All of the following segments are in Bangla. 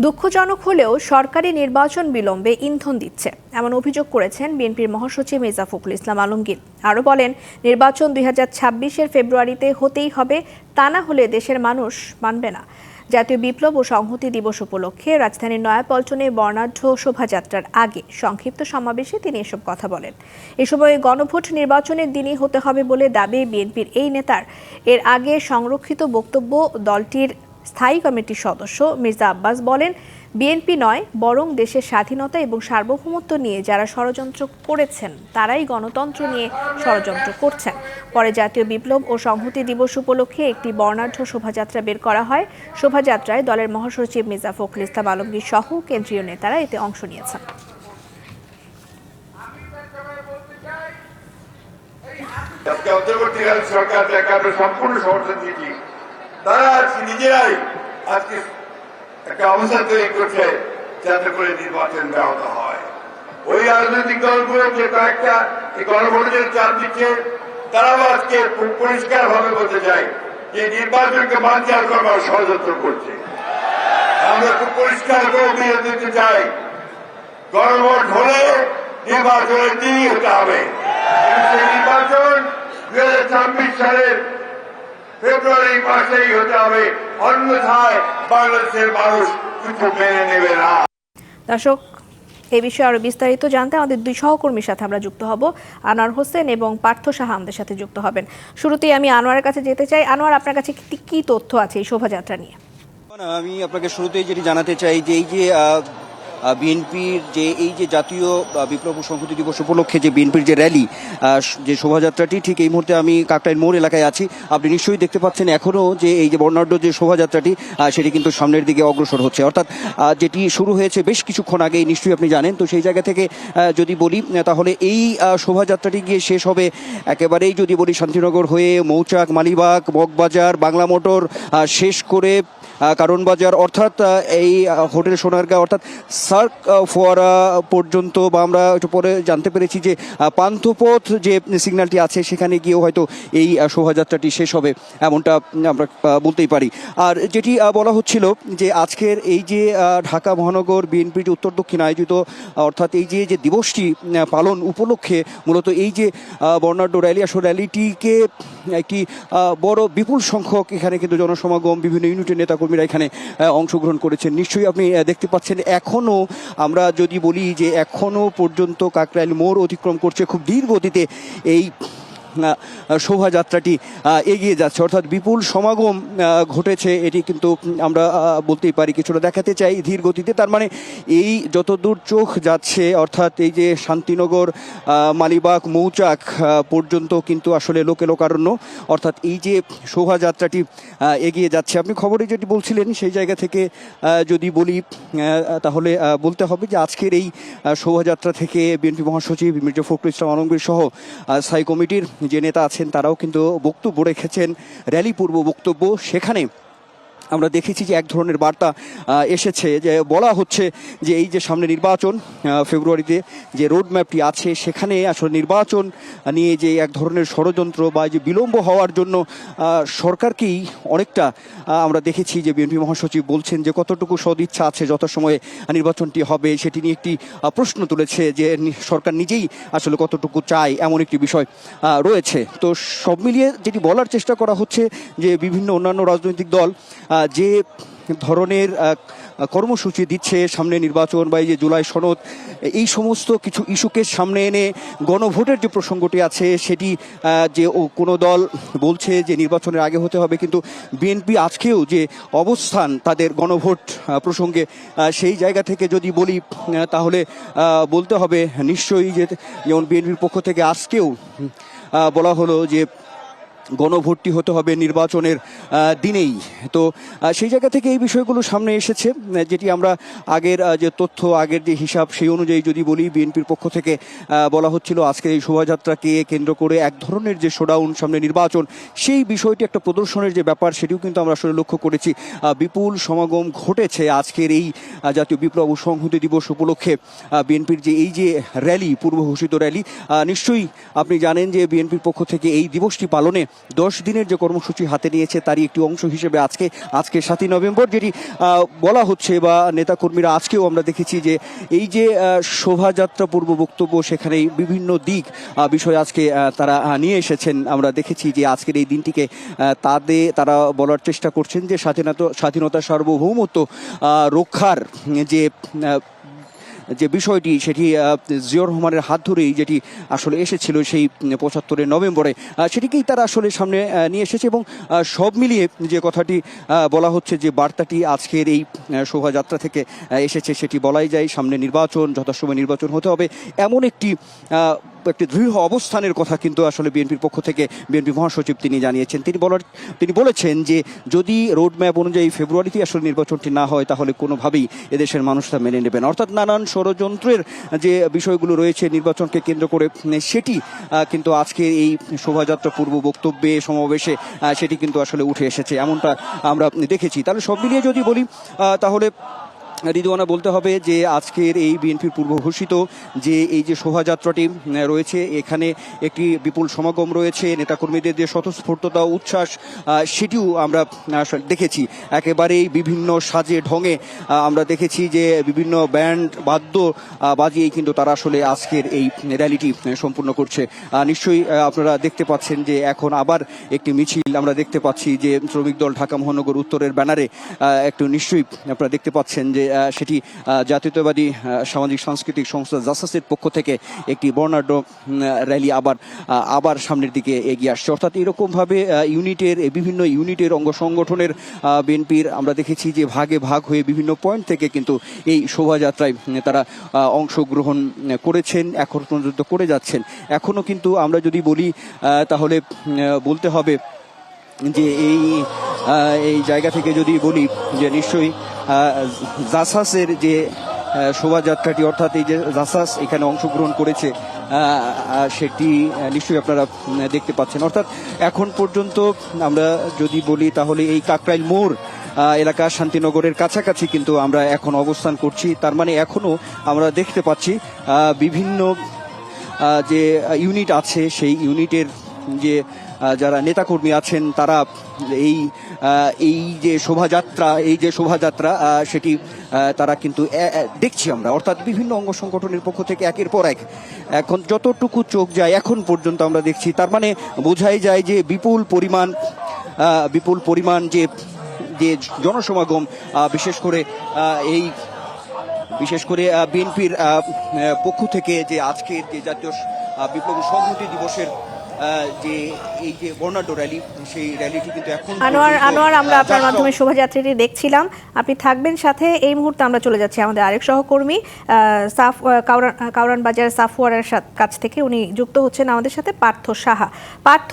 দুঃখজনক হলেও সরকারি নির্বাচন বিলম্বে ইন্ধন দিচ্ছে। এমন অভিযোগ করেছেন বিএনপির মহাসচিব মির্জা ফখরুল ইসলাম আলমগীর। আরও বলেন, নির্বাচন দুই হাজার ছাব্বিশের ফেব্রুয়ারিতে হতেই হবে, তা না হলে দেশের মানুষ মানবে না। জাতীয় বিপ্লব ও সংহতি দিবস উপলক্ষে রাজধানীর নয়াপল্টনে বর্ণাঢ্য শোভাযাত্রার আগে সংক্ষিপ্ত সমাবেশে তিনি এসব কথা বলেন। এ সময় গণভোট নির্বাচনের দিনই হতে হবে বলে দাবি বিএনপির এই নেতার। এর আগে সংরক্ষিত বক্তব্য দলটির স্থায়ী কমিটির সদস্য মির্জা আব্বাস বলেন, বিএনপি নয়, বরং দেশের স্বাধীনতা এবং সার্বভৌমত্ব নিয়ে যারা ষড়যন্ত্র করেছেন, তারাই গণতন্ত্র নিয়ে ষড়যন্ত্র করছেন। পরে জাতীয় বিপ্লব ও সংহতি দিবস উপলক্ষে একটি বর্ণাঢ্য শোভাযাত্রা বের করা হয়। শোভাযাত্রায় দলের মহাসচিব মির্জা ফখরুল ইসলাম আলমগীর সহ কেন্দ্রীয় নেতারা এতে অংশ নিয়েছেন। সরকার সম্পূর্ণ সমর্থন দিয়েছি তারা আজকে নিজেরাই আজকে একটা অবস্থা তৈরি করছে যাতে করে নির্বাচন ব্যাহত হয়। ওই রাজনৈতিক দলগুলো যে কয়েকটা এই গণভোটের চাপ দিচ্ছে, তারাও আজকে পরিষ্কার ভাবে বলতে চাই যে নির্বাচনকে বানচাল করবার ষড়যন্ত্র করছে। আমরা খুব পরিষ্কার করে দিয়ে দিতে চাই। গণভোট হলে নির্বাচনের দিনই হতে হবে। সেই নির্বাচন দুই হাজার ছাব্বিশ সালের ফেব্রুয়ারি মাসেই হতে হবে। অন্যথায় বাংলাদেশের মানুষ কিছু মেনে নেবে না। দর্শক এই বিষয়ে আরও বিস্তারিত জানতে আমাদের দুই সহকর্মীর সাথে আমরা যুক্ত হব। আনোয়ার হোসেন এবং পার্থ সাহা আমাদের সাথে যুক্ত হবেন। শুরুতেই আমি আনোয়ারের কাছে যেতে চাই। আনোয়ার আপনার কাছে কি কি তথ্য আছে এই শোভাযাত্রা নিয়ে? আমি আপনাকে শুরুতেই যেটি জানাতে চাই যে এই যে বিএনপির যে এই যে জাতীয় বিপ্লব সংহতি দিবস উপলক্ষে যে বিএনপির যে র্যালি যে শোভাযাত্রাটি, ঠিক এই মুহূর্তে আমি কাকটাইন মোড় এলাকায় আছি। আপনি নিশ্চয়ই দেখতে পাচ্ছেন এখনও যে এই যে বর্ণাঢ্য যে শোভাযাত্রাটি সেটি কিন্তু সামনের দিকে অগ্রসর হচ্ছে। অর্থাৎ যেটি শুরু হয়েছে বেশ কিছুক্ষণ আগেই, নিশ্চয়ই আপনি জানেন। তো সেই জায়গা থেকে যদি বলি তাহলে এই শোভাযাত্রাটি গিয়ে শেষ হবে একেবারেই যদি বলি শান্তিনগর হয়ে মৌচাক, মালিবাগ, বকবাজার বাংলা মোটর শেষ করে কারণ বাজার, অর্থাৎ এই হোটেল সোনারগাঁ, অর্থাৎ সার্ক ফোয়ারা পর্যন্ত বা আমরা একটু পরে জানতে পেরেছি যে পান্থপথ যে সিগন্যালটি আছে, সেখানে গিয়েও হয়তো এই শোভাযাত্রাটি শেষ হবে, এমনটা আমরা বলতেই পারি। আর যেটি বলা হচ্ছিল যে, আজকের এই যে ঢাকা মহানগর বিএনপির যে উত্তর দক্ষিণ আয়োজিত, অর্থাৎ এই যে যে দিবসটি পালন উপলক্ষে মূলত এই যে বর্ণাঢ্য র্যালি, আসলে র্যালিটিকে একটি বড় বিপুল সংখ্যক এখানে কিন্তু জনসমাগম, বিভিন্ন ইউনিটের নেতাকর্মীরা এখানে অংশগ্রহণ করেছেন। নিশ্চয়ই আপনি দেখতে পাচ্ছেন এখনও আমরা যদি বলি যে এখনও পর্যন্ত কাকরাইল মোড় অতিক্রম করছে, খুব ধীর গতিতে এই শোভাযাত্রাটি এগিয়ে যাচ্ছে। অর্থাৎ বিপুল সমাগম ঘটেছে। এটি কিন্তু আমরা বলতেই পারি কিছুটা দেখাতে চাই ধীর গতিতে। তার মানে এই যতদূর চোখ যাচ্ছে, অর্থাৎ এই যে শান্তিনগর মালিবাগ, মৌচাক পর্যন্ত কিন্তু আসলে লোকে লোকারণ্য। অর্থাৎ এই যে শোভাযাত্রাটি এগিয়ে যাচ্ছে। আপনি খবরে যেটি বলছিলেন, সেই জায়গা থেকে যদি বলি তাহলে বলতে হবে যে আজকের এই শোভাযাত্রা থেকে বিএনপি মহাসচিব মির্জা ফখরুল ইসলাম আলমগীর সহ স্থায়ী কমিটির যে নেতা আছেন তারাও কিন্তু বক্তব্য রেখেছেন র্যালি পূর্ব বক্তব্য সেখানে আমরা দেখেছি যে এক ধরনের বার্তা এসেছে যে বলা হচ্ছে যে এই যে সামনে নির্বাচন ফেব্রুয়ারিতে যে রোড ম্যাপটি আছে, সেখানে আসলে নির্বাচন নিয়ে যে এক ধরনের ষড়যন্ত্র বা যে বিলম্ব হওয়ার জন্য সরকারকেই অনেকটা আমরা দেখেছি যে বিএনপি মহাসচিব বলছেন যে কতটুকু সদিচ্ছা আছে যত সময়ে নির্বাচনটি হবে, সেটি নিয়ে একটি প্রশ্ন তুলেছে যে সরকার নিজেই আসলে কতটুকু চায়, এমন একটি বিষয় রয়েছে। তো সব মিলিয়ে যেটি বলার চেষ্টা করা হচ্ছে যে বিভিন্ন অন্যান্য রাজনৈতিক দল যে ধরনের কর্মসূচি দিচ্ছে সামনে নির্বাচন বা এই যে জুলাই সনদ, এই সমস্ত কিছু ইস্যুকে সামনে এনে গণভোটের যে প্রসঙ্গটি আছে, সেটি যে ও কোনো দল বলছে যে নির্বাচনের আগে হতে হবে, কিন্তু বিএনপি আজকেও যে অবস্থান তাদের গণভোট প্রসঙ্গে সেই জায়গা থেকে যদি বলি তাহলে বলতে হবে নিশ্চয়ই যে যেমন বিএনপির পক্ষ থেকে আজকেও বলা হলো যে গণভোটটি হতে হবে নির্বাচনের দিনেই। তো সেই জায়গা থেকে এই বিষয়গুলো সামনে এসেছে যেটি আমরা আগের যে তথ্য, আগের যে হিসাব, সেই অনুযায়ী যদি বলি, বিএনপির পক্ষ থেকে বলা হচ্ছিল আজকের এই শোভাযাত্রাকে কেন্দ্র করে এক ধরনের যে শোডাউন সামনে নির্বাচন, সেই বিষয়টি একটা প্রদর্শনের যে ব্যাপার, সেটিও কিন্তু আমরা আসলে লক্ষ্য করেছি। বিপুল সমাগম ঘটেছে আজকের এই জাতীয় বিপ্লব ও সংহতি দিবস উপলক্ষে। বিএনপির যে এই যে র্যালি পূর্ব ঘোষিত র্যালি নিশ্চয়ই আপনি জানেন যে বিএনপির পক্ষ থেকে এই দিবসটি পালনে দশ দিনের যে কর্মসূচি হাতে নিয়েছে, তারই একটি অংশ হিসেবে আজকে আজকে সাতই নভেম্বর, যেটি বলা হচ্ছে বা নেতাকর্মীরা আজকেও আমরা দেখেছি যে এই যে শোভাযাত্রা পূর্ব বক্তব্য সেখানে বিভিন্ন দিক বিষয় আজকে তারা নিয়ে এসেছেন। আমরা দেখেছি যে আজকের এই দিনটিকে তাদের তারা বলার চেষ্টা করছেন যে স্বাধীনতা স্বাধীনতা সার্বভৌমত্ব রক্ষার যে যে বিষয়টি, সেটি জিয়র রহমানের হাত ধরেই যেটি আসলে এসেছিল সেই পঁচাত্তরের নভেম্বরে সেটিকেই তারা আসলে সামনে নিয়ে এসেছে এবং সব মিলিয়ে যে কথাটি বলা হচ্ছে যে বার্তাটি আজকের এই শোভাযাত্রা থেকে এসেছে সেটি বলাই যায় সামনে নির্বাচন, যথাসময় নির্বাচন হতে হবে। এমন একটি একটি দৃঢ় অবস্থানের কথা কিন্তু আসলে বিএনপির পক্ষ থেকে বিএনপি মহাসচিব তিনি জানিয়েছেন। তিনি বলার, তিনি বলেছেন যে যদি রোড ম্যাপ অনুযায়ী ফেব্রুয়ারিতে আসলে নির্বাচনটি না হয়, তাহলে কোনোভাবেই এদেশের মানুষ তা মেনে নেবেন অর্থাৎ নানান ষড়যন্ত্রের যে বিষয়গুলো রয়েছে নির্বাচনকে কেন্দ্র করে, সেটি কিন্তু আজকে এই শোভাযাত্রা পূর্ব বক্তব্যে, সমাবেশে সেটি কিন্তু আসলে উঠে এসেছে। এমনটা আমরা দেখেছি। তাহলে সব মিলিয়ে যদি বলি তাহলে রিদওয়ানা বলতে হবে যে আজকের এই বিএনপির পূর্ব ঘোষিত যে এই যে শোভাযাত্রাটি রয়েছে, এখানে একটি বিপুল সমাগম রয়েছে, নেতাকর্মীদের যে স্বতঃস্ফূর্ততা, উচ্ছ্বাস সেটিও আমরা দেখেছি। একেবারেই বিভিন্ন সাজে ঢঙে আমরা দেখেছি যে বিভিন্ন ব্যান্ড, বাদ্য বাজিয়েই কিন্তু তারা আসলে আজকের এই র্যালিটি সম্পূর্ণ করছে। নিশ্চয়ই আপনারা দেখতে পাচ্ছেন যে এখন আবার একটি মিছিল আমরা দেখতে পাচ্ছি যে শ্রমিক দল ঢাকা মহানগর উত্তরের ব্যানারে। একটু নিশ্চয়ই আপনারা দেখতে পাচ্ছেন যে সেটি জাতীয়তাবাদী সামাজিক সাংস্কৃতিক সংস্থা জাসাসের পক্ষ থেকে একটি বর্ণাঢ্য র্যালি আবার আবার সামনের দিকে এগিয়ে আসছে। অর্থাৎ এরকমভাবে ইউনিটের বিভিন্ন ইউনিটের অঙ্গ সংগঠনের বিএনপির আমরা দেখেছি যে ভাগে ভাগ হয়ে বিভিন্ন পয়েন্ট থেকে কিন্তু এই শোভাযাত্রায় তারা অংশগ্রহণ করেছেন, এখন পর্যন্ত করে যাচ্ছেন। এখনও কিন্তু আমরা যদি বলি তাহলে বলতে হবে যে এই এই জায়গা থেকে যদি বলি যে নিশ্চয়ই জাসাসের যে শোভাযাত্রাটি, অর্থাৎ এই যে জাসাস এখানে অংশগ্রহণ করেছে সেটি নিশ্চয়ই আপনারা দেখতে পাচ্ছেন। অর্থাৎ এখন পর্যন্ত আমরা যদি বলি তাহলে এই কাকরাইল মোড় এলাকা শান্তিনগরের কাছাকাছি কিন্তু আমরা এখন অবস্থান করছি। তার মানে এখনও আমরা দেখতে পাচ্ছি বিভিন্ন যে ইউনিট আছে, সেই ইউনিটের যে যারা নেতাকর্মী আছেন, তারা এই এই যে শোভাযাত্রা, এই যে শোভাযাত্রা সেটি তারা কিন্তু দেখছি আমরা। অর্থাৎ বিভিন্ন অঙ্গ সংগঠনের পক্ষ থেকে একের পর এক, এখন যতটুকু চোখ যায়, এখন পর্যন্ত আমরা দেখছি। তার মানে বোঝাই যায় যে বিপুল পরিমাণ বিপুল পরিমাণ যে যে জনসমাগম বিশেষ করে এই, বিশেষ করে বিএনপির পক্ষ থেকে যে আজকের যে জাতীয় বিপ্লব সংহতি দিবসের যে এই যে বর্ণাঢ্য র্যালি সেই র্যালিটি কিন্তু এখন আনোয়ার আনোয়ার আমরা আপনার মাধ্যমে শোভাযাত্রাটি দেখছিলাম। আপনি থাকবেন সাথে। এই মুহূর্তে আমরা চলে যাচ্ছি আমাদের আরেক সহকর্মী সাফ কাউরান কাউরান বাজার সাফওয়ারের কাছ থেকে। উনি যুক্ত হচ্ছেন আমাদের সাথে পার্থ সাহা। পার্থ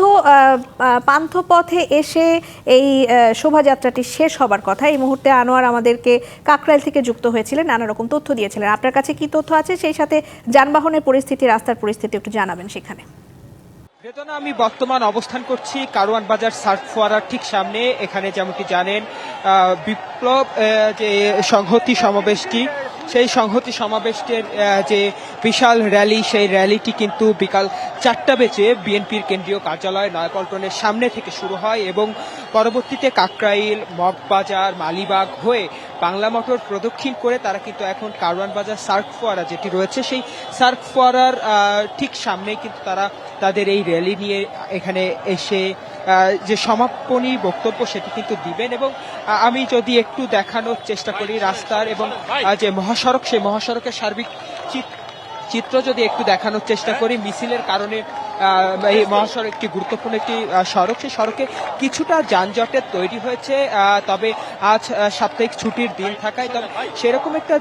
পান্থপথে এসে এই শোভাযাত্রাটি শেষ হবার কথা। এই মুহূর্তে আনোয়ার আমাদেরকে কাকরাইল থেকে যুক্ত হয়েছিলেন। নানা রকম তথ্য দিয়েছিলেন। আপনার কাছে কি তথ্য আছে? সেই সাথে যানবাহনের পরিস্থিতি রাস্তার পরিস্থিতি একটু জানাবেন সেখানে। বেদনা আমি বর্তমান অবস্থান করছি কারওয়ান বাজার সার্ক ফোয়ারার ঠিক সামনে। এখানে যেমনটি জানেন বিপ্লব যে সংহতি সমাবেশটি সেই সংহতি সমাবেশের যে বিশাল র্যালি, সেই র্যালিটি কিন্তু বিকাল চারটা বেজে বিএনপির কেন্দ্রীয় কার্যালয় নয়াপল্টনের সামনে থেকে শুরু হয় এবং পরবর্তীতে কাকরাইল, মগবাজার, মালিবাগ হয়ে বাংলা মোটর প্রদক্ষিণ করে তারা কিন্তু এখন কারওয়ান বাজার সার্ক ফোয়ারা যেটি রয়েছে, সেই সার্ক ফোয়ারার ঠিক সামনে কিন্তু তারা তাদের এই র্যালি নিয়ে এখানে এসে যে সমাপনী বক্তব্য সেটি কিন্তু দিবেন এবং আমি যদি একটু দেখানোর চেষ্টা করি রাস্তার এবং যে মহাসড়ক, সেই মহাসড়কের সার্বিক চিত্র যদি একটু দেখানোর চেষ্টা করি, মিছিলের কারণে এই মহাসড়ক একটি গুরুত্বপূর্ণ একটি সড়ক। সেই সড়কে কিছুটা যানজটের তৈরি হয়েছে তবে আজ সাপ্তাহিক ছুটির দিন থাকায়, তবে সেরকম একটা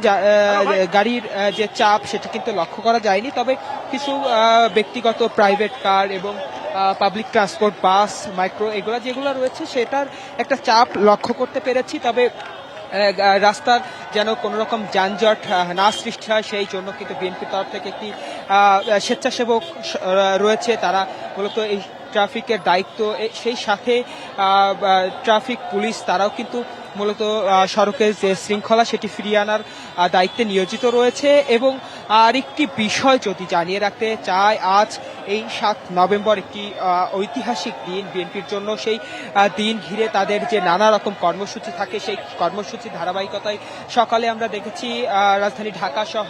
গাড়ির যে চাপ সেটা কিন্তু লক্ষ্য করা যায়নি। তবে কিছু ব্যক্তিগত প্রাইভেট কার এবং পাবলিক ট্রান্সপোর্ট বাস মাইক্রো এগুলো যেগুলো রয়েছে, সেটার একটা চাপ লক্ষ্য করতে পেরেছি। তবে রাস্তার যেন কোনো রকম যানজট না সৃষ্টি হয়, সেই জন্য কিন্তু বিএনপির তরফ থেকে একটি স্বেচ্ছাসেবক রয়েছে। তারা মূলত এই ট্রাফিকের দায়িত্ব সেই সাথে ট্রাফিক পুলিশ তারাও কিন্তু মূলত সড়কের যে শৃঙ্খলা সেটি ফিরিয়ে আনার দায়িত্বে নিয়োজিত রয়েছে এবং আরেকটি বিষয় যদি জানিয়ে রাখতে চাই, আজ এই সাত নভেম্বর একটি ঐতিহাসিক দিন বিএনপির জন্য। সেই দিন ঘিরে তাদের যে নানা রকম কর্মসূচি থাকে, সেই কর্মসূচি ধারাবাহিকতায় সকালে আমরা দেখেছি রাজধানী ঢাকা সহ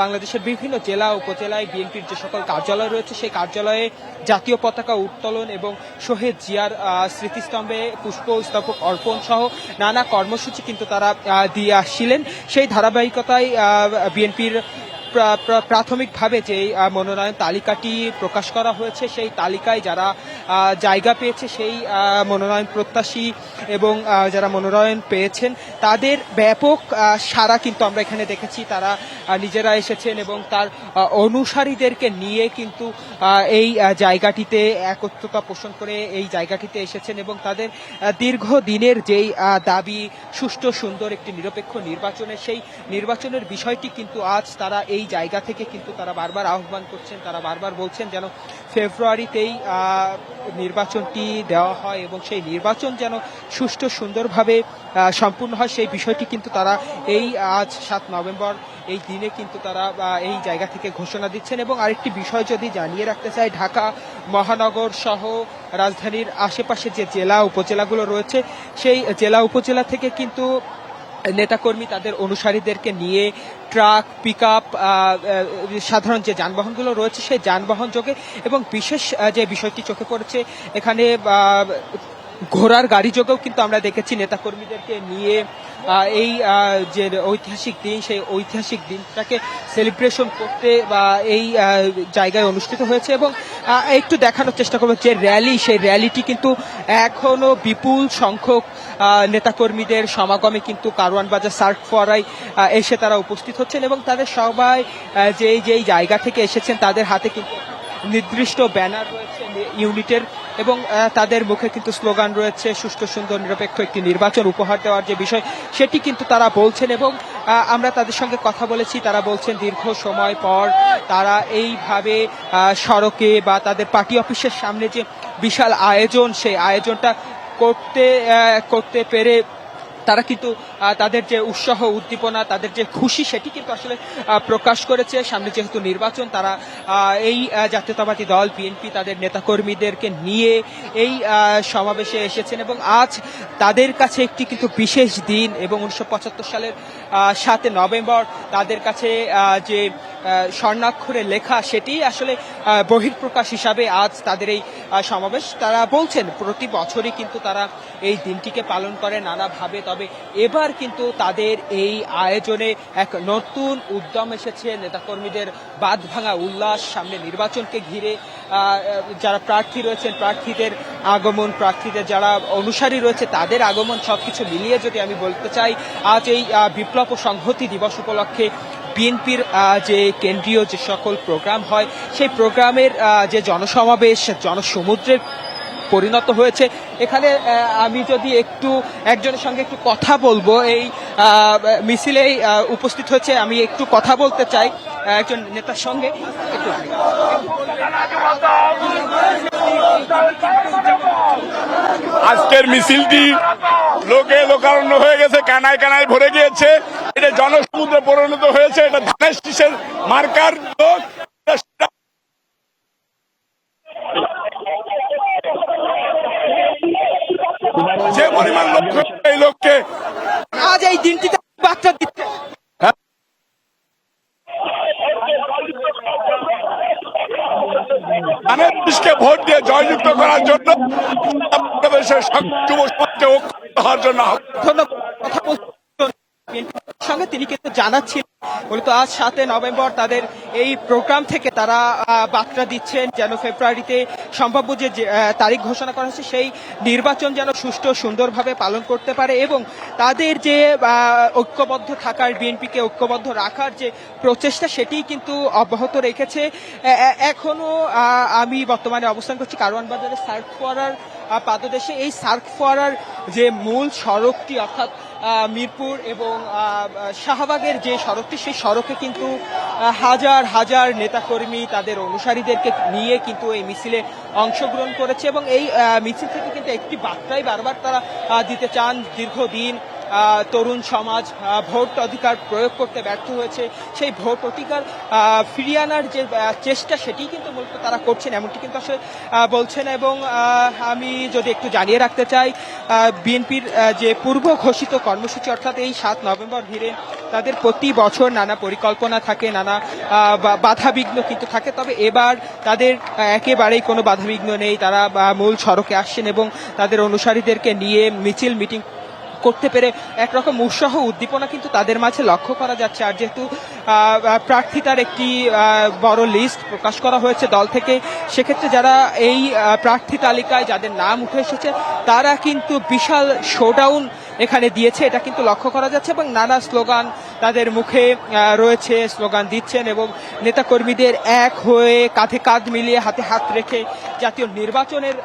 বাংলাদেশের বিভিন্ন জেলা, উপজেলায় বিএনপির যে সকল কার্যালয় রয়েছে, সেই কার্যালয়ে জাতীয় পতাকা উত্তোলন এবং শহীদ জিয়ার স্মৃতিস্তম্ভে পুষ্প স্তবক অর্পণ সহ নানা কর্মসূচি কিন্তু তারা দিয়ে আসছিলেন। সেই ধারাবাহিকতায় বিএনপির প্রাথমিকভাবে যে মনোনয়ন তালিকাটি প্রকাশ করা হয়েছে, সেই তালিকায় যারা জায়গা পেয়েছে, সেই মনোনয়ন প্রত্যাশী এবং যারা মনোনয়ন পেয়েছেন, তাদের ব্যাপক সারা কিন্তু আমরা এখানে দেখেছি। তারা নিজেরা এসেছেন এবং তার অনুসারীদেরকে নিয়ে কিন্তু এই জায়গাটিতে একত্রতা পোষণ করে এই জায়গাটিতে এসেছেন এবং তাদের দীর্ঘ দিনের যেই দাবি, সুষ্ঠু, সুন্দর একটি নিরপেক্ষ নির্বাচনের, সেই নির্বাচনের বিষয়টি কিন্তু আজ তারা এই জায়গা থেকে কিন্তু তারা বারবার আহ্বান করছেন, তারা বারবার বলছেন যেন ফেব্রুয়ারিতেই নির্বাচনটি দেওয়া হয় এবং সেই নির্বাচন যেন সুষ্ঠু, সুন্দরভাবে সম্পূর্ণ হয়, সেই বিষয়টি কিন্তু তারা এই, আজ সাত নভেম্বর এই দিনে কিন্তু তারা এই জায়গা থেকে ঘোষণা দিচ্ছেন এবং আরেকটি বিষয় যদি জানিয়ে রাখতে চাই, ঢাকা মহানগর সহ রাজধানীর আশেপাশে যে জেলা উপজেলাগুলো রয়েছে, সেই জেলা উপজেলা থেকে কিন্তু নেতাকর্মী তাদের অনুসারীদেরকে নিয়ে ট্রাক পিক আপ সাধারণ যে যানবাহনগুলো রয়েছে, সেই যানবাহন যোগে এবং বিশেষ যে বিষয়টি চোখে পড়েছে, এখানে ঘোড়ার গাড়ি যোগেও কিন্তু আমরা দেখেছি নেতাকর্মীদেরকে নিয়ে এই যে ঐতিহাসিক দিন সেই ঐতিহাসিক দিনটাকে সেলিব্রেশন করতে বা এই জায়গায় অনুষ্ঠিত হয়েছে এবং একটু দেখানোর চেষ্টা করব যে র্যালি সেই র্যালিটি কিন্তু এখনও বিপুল সংখ্যক নেতাকর্মীদের সমাগমে কিন্তু কারওয়ান বাজার সার্ক আহ, এসে তারা উপস্থিত হচ্ছেন এবং তাদের সবাই যেই যেই জায়গা থেকে এসেছেন তাদের হাতে কিন্তু নির্দিষ্ট ব্যানার রয়েছে ইউনিটের এবং তাদের মুখে কিন্তু স্লোগান রয়েছে, সুষ্ঠু, সুন্দর, নিরপেক্ষ একটি নির্বাচন, উপহার দেওয়ার যে বিষয়, সেটি কিন্তু তারা বলছেন এবং আমরা তাদের সঙ্গে কথা বলেছি। তারা বলছেন, দীর্ঘ সময় পর তারা এইভাবে সড়কে বা তাদের পার্টি অফিসের সামনে যে বিশাল আয়োজন, সেই আয়োজনটা করতে করতে পেরে তারা কিন্তু তাদের যে উৎসাহ উদ্দীপনা তাদের যে খুশি সেটি কিন্তু আসলে প্রকাশ করেছে। সামনে যেহেতু নির্বাচন তারা এই জাতীয়তাবাদী দল বিএনপি তাদের নেতাকর্মীদেরকে নিয়ে এই সমাবেশে এসেছেন এবং আজ তাদের কাছে একটি কিন্তু বিশেষ দিন এবং উনিশশো পঁচাত্তর সালের সাতে নভেম্বর তাদের কাছে যে স্বর্ণাক্ষরে লেখা সেটি আসলে আহ, বহিঃপ্রকাশ হিসাবে আজ তাদের এই সমাবেশ। তারা বলছেন প্রতি বছরই কিন্তু তারা এই দিনটিকে পালন করে নানাভাবে। তবে এবার কিন্তু তাদের এই আয়োজনে এক নতুন উদ্যম এসেছে। নেতাকর্মীদের বাদ ভাঙা উল্লাস, সামনে নির্বাচনকে ঘিরে যারা প্রার্থী রয়েছেন, প্রার্থীদের আগমন, প্রার্থীদের যারা অনুসারী রয়েছে, তাদের আগমন সবকিছু মিলিয়ে যদি আমি বলতে চাই, আজ এই বিপ্লব সংহতি দিবস উপলক্ষে বিএনপির যে কেন্দ্রীয় যে সকল প্রোগ্রাম হয়, সেই প্রোগ্রামের যে জনসমাবেশ, জনসমুদ্রের পরিণত হয়েছে। এখানে আমি যদি একটু একজনের সঙ্গে একটু কথা বলব এই আহ, উপস্থিত হয়েছে আমি একটু কথা বলতে চাই একজন নেতার সঙ্গে। একটু আজকের মিছিলটি লোকে লোকারণ্য হয়ে গেছে কানায় কানায় ভরে গিয়েছে। এটা জনসমুদ্রে পরিণত হয়েছে এটা ধানের শীষের মার্কার লোক যে পরিমাণ লোক হয়েছে, এই লোককে আজ এই দিনটিতে বার্তা দিচ্ছে ধানের শীষকে ভোট দিয়ে জয়যুক্ত করার জন্য সঙ্গে তিনি কিন্তু জানাচ্ছিলেন মূলত আজ সাতে নভেম্বর তাদের এই প্রোগ্রাম থেকে তারা বার্তা দিচ্ছেন যেন ফেব্রুয়ারিতে সম্ভাব্য যে তারিখ ঘোষণা করা হয়েছে, সেই নির্বাচন যেন সুষ্ঠু সুন্দরভাবে পালন করতে পারে এবং তাদের যে ঐক্যবদ্ধ থাকার, বিএনপিকে ঐক্যবদ্ধ রাখার যে প্রচেষ্টা, সেটি কিন্তু অব্যাহত রেখেছে। এখনও আমি বর্তমানে অবস্থান করছি কারওয়ান বাজারে সার্ক ফোয়ারার পাদদেশে। এই সার্ক ফোয়ারার যে মূল সড়কটি, অর্থাৎ মিরপুর এবং শাহবাগের যে সড়কটি, সেই সড়কে কিন্তু হাজার হাজার নেতাকর্মী তাদের অনুসারীদেরকে নিয়ে কিন্তু এই মিছিলে অংশগ্রহণ করেছে এবং এই মিছিল থেকে কিন্তু একটি বার্তাই বারবার তারা দিতে চান। দীর্ঘদিন তরুণ সমাজ ভোট অধিকার প্রয়োগ করতে ব্যর্থ হয়েছে। সেই ভোট অধিকার ফিরিয়ে আনার যে চেষ্টা সেটি কিন্তু মূলত তারা করছেন এমনটি কিন্তু আসলে বলছেন। এবং আমি যদি একটু জানিয়ে রাখতে চাই বিএনপির যে পূর্ব ঘোষিত কর্মসূচি অর্থাৎ এই সাত নভেম্বর ঘিরে তাদের প্রতি বছর নানা পরিকল্পনা থাকে নানা আহ, বা- বাধাবিঘ্ন কিন্তু থাকে। তবে এবার তাদের একেবারেই কোনো বাধাবিঘ্ন নেই। তারা মূল সড়কে আসছেন এবং তাদের অনুসারীদেরকে নিয়ে মিছিল মিটিং করতে পেরে একরকম উৎসাহ উদ্দীপনা কিন্তু তাদের মাঝে লক্ষ্য করা যাচ্ছে। আর যেহেতু প্রার্থী তার প্রার্থিতার একটি বড় লিস্ট প্রকাশ করা হয়েছে দল থেকে, সেক্ষেত্রে যারা এই প্রার্থী তালিকায় যাদের নাম উঠে এসেছে, তারা কিন্তু বিশাল শোডাউন এখানে দিয়েছে, এটা কিন্তু লক্ষ্য করা যাচ্ছে এবং নানা স্লোগান তাদের মুখে রয়েছে, স্লোগান দিচ্ছেন এবং নেতাকর্মীদের এক হয়ে কাঁধে কাঁধ মিলিয়ে হাতে হাত রেখে জাতীয় নির্বাচনের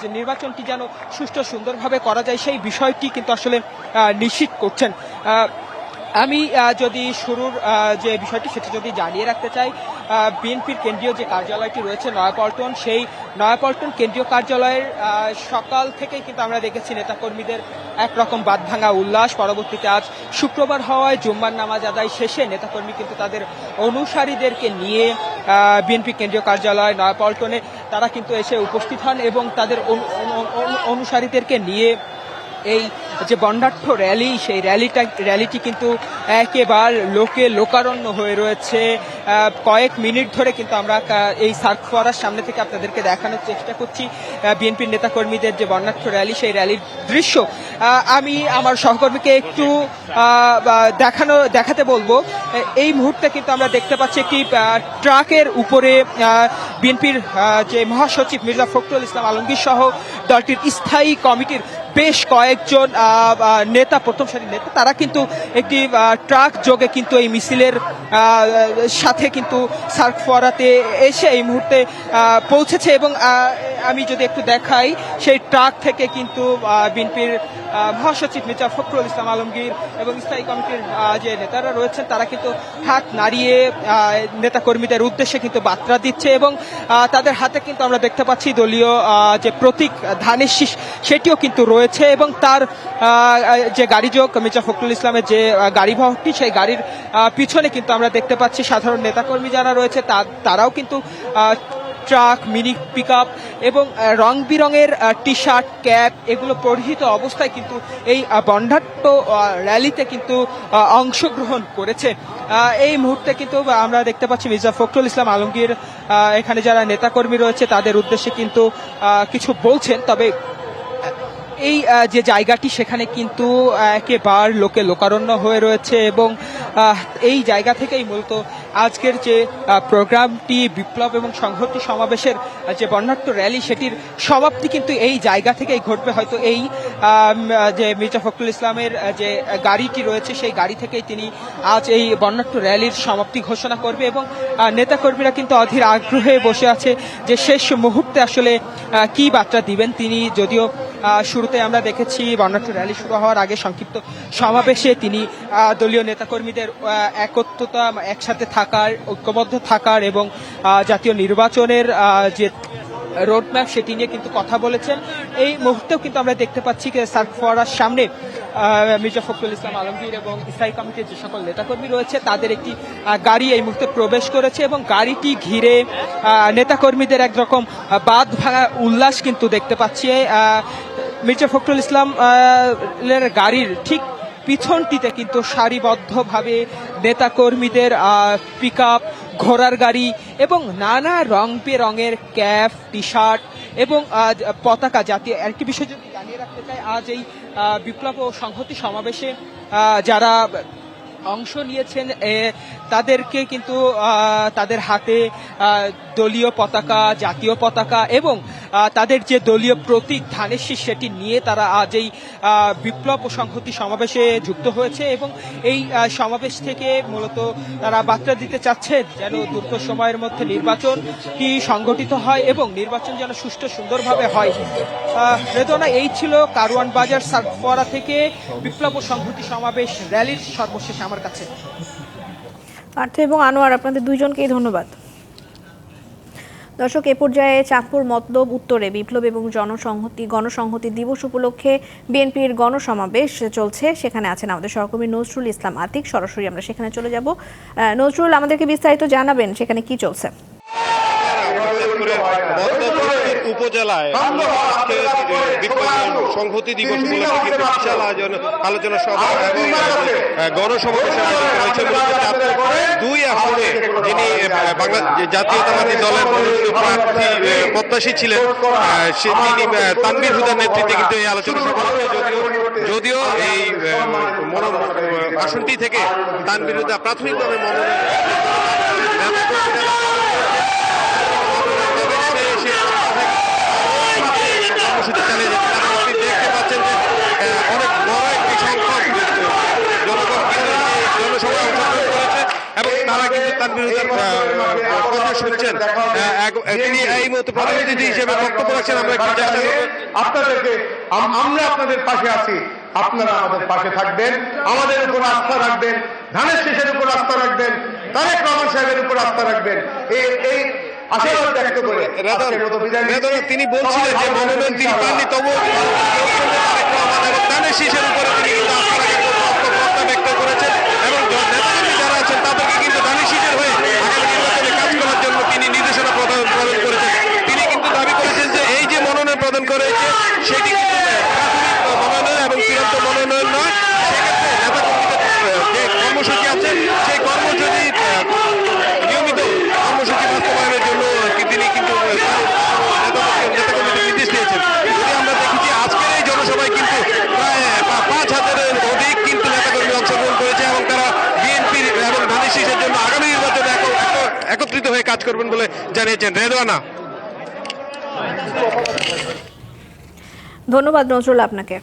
যে নির্বাচনটি যেন সুষ্ঠু সুন্দরভাবে করা যায় সেই বিষয়টি কিন্তু আসলে নিশ্চিত করছেন। আমি যদি শুরুর যে বিষয়টি সেটি যদি জানিয়ে রাখতে চাই বিএনপির কেন্দ্রীয় যে কার্যালয়টি রয়েছে নয়াপল্টন, সেই নয়াপল্টন কেন্দ্রীয় কার্যালয়ের সকাল থেকেই কিন্তু আমরা দেখেছি নেতাকর্মীদের একরকম বাদ ভাঙা উল্লাস। পরবর্তীতে আজ শুক্রবার হওয়ায় জুম্মার নামাজ আদায় শেষে নেতাকর্মী কিন্তু তাদের অনুসারীদেরকে নিয়ে বিএনপি কেন্দ্রীয় কার্যালয় নয়াপল্টনে তারা কিন্তু এসে উপস্থিত হন এবং তাদের অনু- অনু- অনু- অনুসারীদেরকে নিয়ে এই যে বন্ডাঢ্য র্যালি সেই র্যালিটা র্যালিটি কিন্তু একেবার লোকে লোকারণ্য হয়ে রয়েছে। কয়েক মিনিট ধরে কিন্তু আমরা এই সার্ক ফোয়ারার সামনে থেকে আপনাদেরকে দেখানোর চেষ্টা করছি। বিএনপির নেতাকর্মীদের যে বর্ণাঢ্য র্যালি সেই র্যালির দৃশ্য আমি আমার সহকর্মীকে একটু দেখানো, দেখাতে বলব। এই মুহূর্তে কিন্তু আমরা দেখতে পাচ্ছি একটি ট্রাকের উপরে বিএনপির যে মহাসচিব মির্জা ফখরুল ইসলাম আলমগীর সহ দলটির স্থায়ী কমিটির বেশ কয়েকজন নেতা, প্রথম সারির নেতা, তারা কিন্তু একটি ট্রাক যোগে কিন্তু এই মিছিলের সাথে কিন্তু সার্ক ফোয়ারাতে এসে এই মুহূর্তে পৌঁছেছে এবং আমি যদি একটু দেখাই, সেই ট্রাক থেকে কিন্তু বিএনপির মহাসচিব মির্জা ফখরুল ইসলাম আলমগীর এবং স্থায়ী কমিটির যে নেতারা রয়েছেন, তারা কিন্তু হাত নাড়িয়ে নেতাকর্মীদের উদ্দেশ্যে কিন্তু বার্তা দিচ্ছে এবং তাদের হাতে কিন্তু আমরা দেখতে পাচ্ছি দলীয় যে প্রতীক ধানের শীষ, সেটিও কিন্তু রয়েছে এবং তার যে গাড়ি যোগ, মির্জা ফখরুল ইসলামের যে গাড়ি সেই গাড়ির পিছনে কিন্তু আমরা দেখতে পাচ্ছি সাধারণ নেতাকর্মী যারা রয়েছে তারাও কিন্তু ট্রাক, মিনি পিক এবং রং বিরঙের টি শার্ট ক্যাপ এগুলো পরিহিত অবস্থায় কিন্তু এই বন্ধাট্য র্যালিতে কিন্তু অংশগ্রহণ করেছে। এই মুহূর্তে কিন্তু আমরা দেখতে পাচ্ছি মির্জা ফখরুল ইসলাম আলমগীর এখানে যারা নেতাকর্মী রয়েছে তাদের উদ্দেশ্যে কিন্তু কিছু বলছেন। তবে, এই যে জায়গাটি সেখানে কিন্তু একেবার লোকে লোকারণ্য হয়ে রয়েছে এবং এই জায়গা থেকেই মূলত আজকের যে প্রোগ্রামটি বিপ্লব এবং সংহতি সমাবেশের যে বর্ণাঢ্য র্যালি, সেটির সমাপ্তি কিন্তু এই জায়গা থেকেই ঘটবে। হয়তো এই যে মির্জা ফখরুল ইসলামের যে গাড়িটি রয়েছে, সেই গাড়ি থেকেই তিনি আজ এই বর্ণাঢ্য র্যালির সমাপ্তি ঘোষণা করবে এবং নেতাকর্মীরা কিন্তু অধীর আগ্রহে বসে আছে যে শেষ মুহূর্তে আসলে কি বার্তা দিবেন তিনি। যদিও শুরুতে আমরা দেখেছি বর্ণাঢ্য র্যালি শুরু হওয়ার আগে সংক্ষিপ্ত সমাবেশে তিনি দলীয় নেতাকর্মীদের একত্রতা, একসাথে থাকার, ঐক্যবদ্ধ থাকার এবং জাতীয় নির্বাচনের যে রোডম্যাপ সেটি নিয়ে কিন্তু কথা বলেছেন। এই মুহূর্তেও কিন্তু আমরা দেখতে পাচ্ছি যে সার্ক ফোয়ারার সামনে মির্জা ফখরুল ইসলাম আলমগীর এবং স্থায়ী কমিটির যে সকল নেতাকর্মী রয়েছে, তাদের একটি গাড়ি এই মুহূর্তে প্রবেশ করেছে এবং গাড়িটি ঘিরে নেতাকর্মীদের একরকম বাদ ভাঙা উল্লাস কিন্তু দেখতে পাচ্ছি। মির্জা ফখরুল ইসলাম গাড়ির ঠিক পিছনটিতে কিন্তু সারিবদ্ধভাবে নেতাকর্মীদের পিক আপ ঘোড়ার গাড়ি এবং নানা রং বেরঙের ক্যাপ টি শার্ট এবং পতাকা জাতীয় একটি বিষয় যদি জানিয়ে রাখতে চাই, আজ এই বিপ্লব ও সংহতি সমাবেশে যারা অংশ নিয়েছেন তাদেরকে কিন্তু তাদের হাতে দলীয় পতাকা, জাতীয় পতাকা এবং তাদের যে দলীয় প্রতীক ধানের শীষ সেটি নিয়ে তারা আজ এই বিপ্লব ও সংহতি সমাবেশে যুক্ত হয়েছে এবং এই সমাবেশ থেকে মূলত তারা বার্তা দিতে চাচ্ছে যেন দ্রুত সময়ের মধ্যে নির্বাচন নির্বাচনটি সংগঠিত হয় এবং নির্বাচন যেন সুষ্ঠু সুন্দরভাবে হয়। রেদনা এই ছিল কারওয়ান বাজার সার্ফোয়ারা থেকে বিপ্লব সংহতি সমাবেশ র্যালির সর্বশেষ আমার কাছে। পার্থ এবং আনোয়ার, আপনাদের দুজনকেই ধন্যবাদ। দর্শক, এ পর্যায়ে চাঁদপুর মতলব উত্তরে বিপ্লব এবং জনসংহতি, গণসংহতি দিবস উপলক্ষে বিএনপির গণসমাবেশ চলছে। সেখানে আছেন আমাদের সহকর্মী নজরুল ইসলাম আতিক। সরাসরি আমরা সেখানে চলে যাব। নজরুল, আমাদেরকে বিস্তারিত জানাবেন সেখানে কি চলছে? উপজেলায় আজকে সংহতি দিবস উপলক্ষে বিশাল আয়োজন আলোচনা সভা এবং গণসমাবেশের আয়োজন রয়েছে দুই আসনে যিনি জাতীয়তাবাদী দলের প্রার্থী প্রত্যাশী ছিলেন। সে তিনি আহ, তানভীর হুদার নেতৃত্বে কিন্তু এই আলোচনা সভা যদিও যদিও এই আসনটি থেকে তানভীর হুদা প্রাথমিকভাবে মনোনয়ন কর্মসূচি চালিয়ে যাচ্ছে এবং আপনি দেখতে পাচ্ছেন যে আহ, অনেক বড় একটি সংখ্যক জনগণ কিন্তু এই জনসভায় অংশগ্রহণ করেছে এবং তারা বিরুদ্ধে কথা শুনছেন। তিনি এই মুহূর্তে প্রতিনিধি হিসেবে বক্তব্য রাখছেন আমরা একটু চেষ্টা করব আপনাদেরকে আমরা আপনাদের পাশে আছি। আপনারা আমাদের পাশে থাকবেন আমাদের উপর আস্থা রাখবেন ধানের শেষের উপর আস্থা রাখবেন তারেক রহমান সাহেবের উপর আস্থা রাখবেন। এই মতো তিনি বলছিলেন যে মনোনয়ন তিনি পাননি তবুও তাদের শীষের উপরে তিনি কিন্তু আস্থা রাখার জন্য ব্যক্ত করেছেন এবং য- নেতাকর্মী যারা আছেন তাদেরকে কিন্তু ধানের শীষের হয়ে আগামী নির্বাচনে কাজ করার জন্য তিনি নির্দেশনা প্রদান প্রদান করেছেন তিনি কিন্তু দাবি করেছেন যে এই যে মনোনয়ন প্রদান করেছে সেটি কিন্তু প্রাথমিক মনোনয়ন এবং চূড়ান্ত মনোনয়ন নয় সেক্ষেত্রে নেতাকর্মীদের আহ, যে কর্মসূচি আছে সেই কর্মসূচি আহ, নিয়মিত কর্মসূচি বাস্তবায়নের জন্য কি তিনি কিন্তু আহ, নেতাকর্মী- নেতাকর্মীদের নির্দেশ দিয়েছেন যদি আমরা দেখেছি আজকের এই জনসভায় কিন্তু প্রায় পা- পাঁচ হাজারের অধিক কিন্তু নেতাকর্মী অংশগ্রহণ করেছে এবং তারা বিএনপির এবং ধানের শীষের জন্য আগামী নির্বাচনে এক- এক- একত্রিত হয়ে কাজ করবেন বলে জানিয়েছেন রেদওয়ানা ধন্যবাদ নজরুল আপনাকে